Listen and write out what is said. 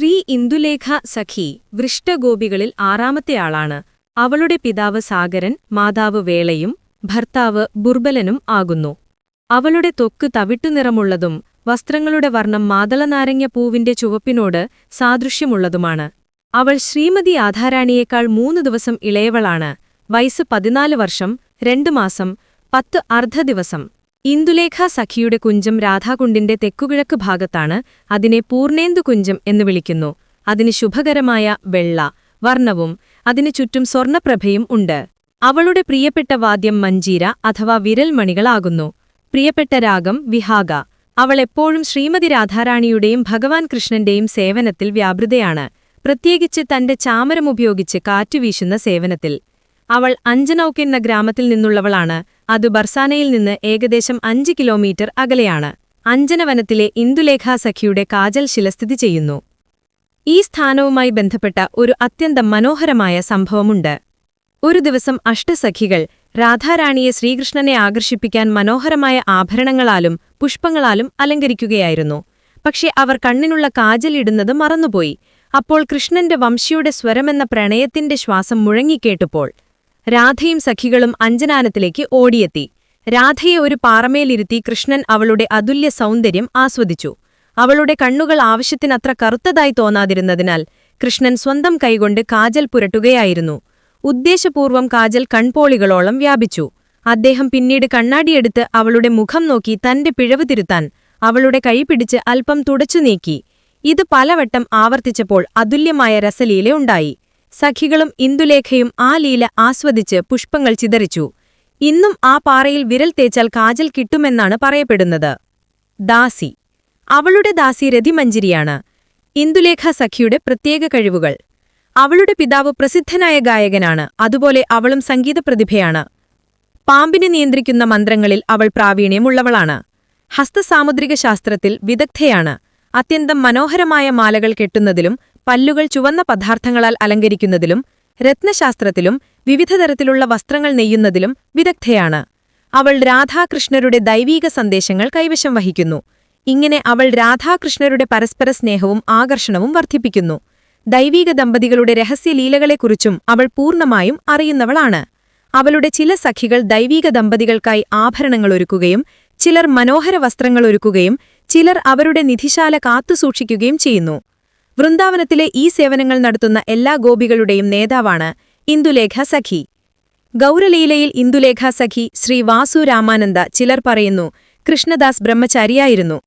ശ്രീ ഇന്ദുലേഖ സഖി വൃഷ്ടഗോപികളിൽ ആറാമത്തെയാളാണ് അവളുടെ പിതാവ് സാഗരൻ മാതാവ് വേളയും ഭർത്താവ് ബുർബലനും ആകുന്നു. അവളുടെ തൊക്ക് തവിട്ടുനിറമുള്ളതും വസ്ത്രങ്ങളുടെ വർണം മാതളനാരങ്ങ പൂവിന്റെ ചുവപ്പിനോട് സാദൃശ്യമുള്ളതുമാണ്. അവൾ ശ്രീമതി ആധാരാണിയേക്കാൾ മൂന്ന് ദിവസം ഇളയവളാണ്. വയസ്സ് പതിനാല് വർഷം രണ്ടു മാസം പത്ത് അർദ്ധദിവസം ഇന്ദുലേഖ സഖിയുടെ കുഞ്ചം രാധാകുണ്ടിന്റെ തെക്കുകിഴക്ക് ഭാഗത്താണ് അതിനെ പൂർണേന്ദു കുഞ്ചം എന്ന് വിളിക്കുന്നു. അതിന് ശുഭകരമായ വെള്ള വർണവും അതിനു ചുറ്റും സ്വർണപ്രഭയും ഉണ്ട്. അവളുടെ പ്രിയപ്പെട്ട വാദ്യം മഞ്ചീര അഥവാ വിരൽമണികളാകുന്നു. പ്രിയപ്പെട്ട രാഗം വിഹാഗ. അവൾ എപ്പോഴും ശ്രീമതി രാധാറാണിയുടെയും ഭഗവാൻ കൃഷ്ണന്റെയും സേവനത്തിൽ വ്യാപൃതയാണ്. പ്രത്യേകിച്ച് തന്റെ ചാമരമുപയോഗിച്ച് കാറ്റുവീശുന്ന സേവനത്തിൽ. അവൾ അഞ്ചനൌക്ക് എന്ന ഗ്രാമത്തിൽ നിന്നുള്ളവളാണ്. അത് ബർസാനയിൽ നിന്ന് ഏകദേശം അഞ്ച് കിലോമീറ്റർ അകലെയാണ്. അഞ്ജനവനത്തിലെ ഇന്ദുലേഖാ സഖിയുടെ കാജൽ ശിലസ്ഥിതി ചെയ്യുന്നു. ഈ സ്ഥാനവുമായി ബന്ധപ്പെട്ട ഒരു അത്യന്തം മനോഹരമായ സംഭവമുണ്ട്. ഒരു ദിവസം അഷ്ടസഖികൾ രാധാറാണിയെ ശ്രീകൃഷ്ണനെ ആകർഷിപ്പിക്കാൻ മനോഹരമായ ആഭരണങ്ങളാലും പുഷ്പങ്ങളാലും അലങ്കരിക്കുകയായിരുന്നു. പക്ഷെ അവർ കണ്ണിനുള്ള കാജലിടുന്നത് മറന്നുപോയി. അപ്പോൾ കൃഷ്ണന്റെ വംശിയുടെ സ്വരമെന്ന പ്രണയത്തിന്റെ ശ്വാസം മുഴങ്ങിക്കേട്ടുപ്പോൾ രാധയും സഖികളും അഞ്ജനാനത്തിലേക്ക് ഓടിയെത്തി. രാധയെ ഒരു പാറമേലിരുത്തി കൃഷ്ണൻ അവളുടെ അതുല്യ സൗന്ദര്യം ആസ്വദിച്ചു. അവളുടെ കണ്ണുകൾ ആവശ്യത്തിനത്ര കറുത്തതായി തോന്നാതിരുന്നതിനാൽ കൃഷ്ണൻ സ്വന്തം കൈകൊണ്ട് കാജൽ പുരട്ടുകയായിരുന്നു. ഉദ്ദേശപൂർവം കാജൽ കൺപോളികളോളം വ്യാപിച്ചു. അദ്ദേഹം പിന്നീട് കണ്ണാടിയെടുത്ത് അവളുടെ മുഖം നോക്കി തന്റെ പിഴവ് തിരുത്താൻ അവളുടെ കൈ പിടിച്ച് അല്പം തുടച്ചു നീക്കി. ഇത് പലവട്ടം ആവർത്തിച്ചപ്പോൾ അതുല്യമായ രസലീലയുണ്ടായി സഖികളും ഇന്ദുലേഖയും ആ ലീല ആസ്വദിച്ച് പുഷ്പങ്ങൾ ചിതറിച്ചു. ഇന്നും ആ പാറയിൽ വിരൽ തേച്ചാൽ കാജൽ കിട്ടുമെന്നാണ് പറയപ്പെടുന്നത്. ദാസി. അവളുടെ ദാസി രതിമഞ്ചിരിയാണ്. ഇന്ദുലേഖ സഖിയുടെ പ്രത്യേക കഴിവുകൾ. അവളുടെ പിതാവ് പ്രസിദ്ധനായ ഗായകനാണ്. അതുപോലെ അവളും സംഗീത പ്രതിഭയാണ് പാമ്പിനെ നിയന്ത്രിക്കുന്ന മന്ത്രങ്ങളിൽ അവൾ പ്രാവീണ്യമുള്ളവളാണ്. ഹസ്തസാമുദ്രിക ശാസ്ത്രത്തിൽ വിദഗ്ധയാണ്. അത്യന്തം മനോഹരമായ മാലകൾ കെട്ടുന്നതിലും പല്ലുകൾ ചുവന്ന പദാർത്ഥങ്ങളാൽ അലങ്കരിക്കുന്നതിലും രത്നശാസ്ത്രത്തിലും വിവിധ തരത്തിലുള്ള വസ്ത്രങ്ങൾ നെയ്യുന്നതിലും വിദഗ്ധയാണ്. അവൾ രാധാകൃഷ്ണരുടെ ദൈവീക സന്ദേശങ്ങൾ കൈവശം വഹിക്കുന്നു. ഇങ്ങനെ അവൾ രാധാകൃഷ്ണരുടെ പരസ്പര സ്നേഹവും ആകർഷണവും വർദ്ധിപ്പിക്കുന്നു. ദൈവീക ദമ്പതികളുടെ രഹസ്യലീലകളെക്കുറിച്ചും അവൾ പൂർണമായും അറിയുന്നവളാണ്. അവളുടെ ചില സഖികൾ ദൈവീക ദമ്പതികൾക്കായി ആഭരണങ്ങളൊരുക്കുകയും ചിലർ മനോഹര വസ്ത്രങ്ങളൊരുക്കുകയും ചിലർ അവരുടെ നിധിശാല കാത്തുസൂക്ഷിക്കുകയും ചെയ്യുന്നു. വൃന്ദാവനത്തിലെ ഈ സേവനങ്ങൾ നടത്തുന്ന എല്ലാ ഗോപികളുടെയും നേതാവാണ് ഇന്ദുലേഖ സഖി. ഗൗരലീലയിൽ ഇന്ദുലേഖ സഖി ശ്രീ വാസു രാമാനന്ദ ചിലർ പറയുന്നു കൃഷ്ണദാസ് ബ്രഹ്മചാരിയായിരുന്നു.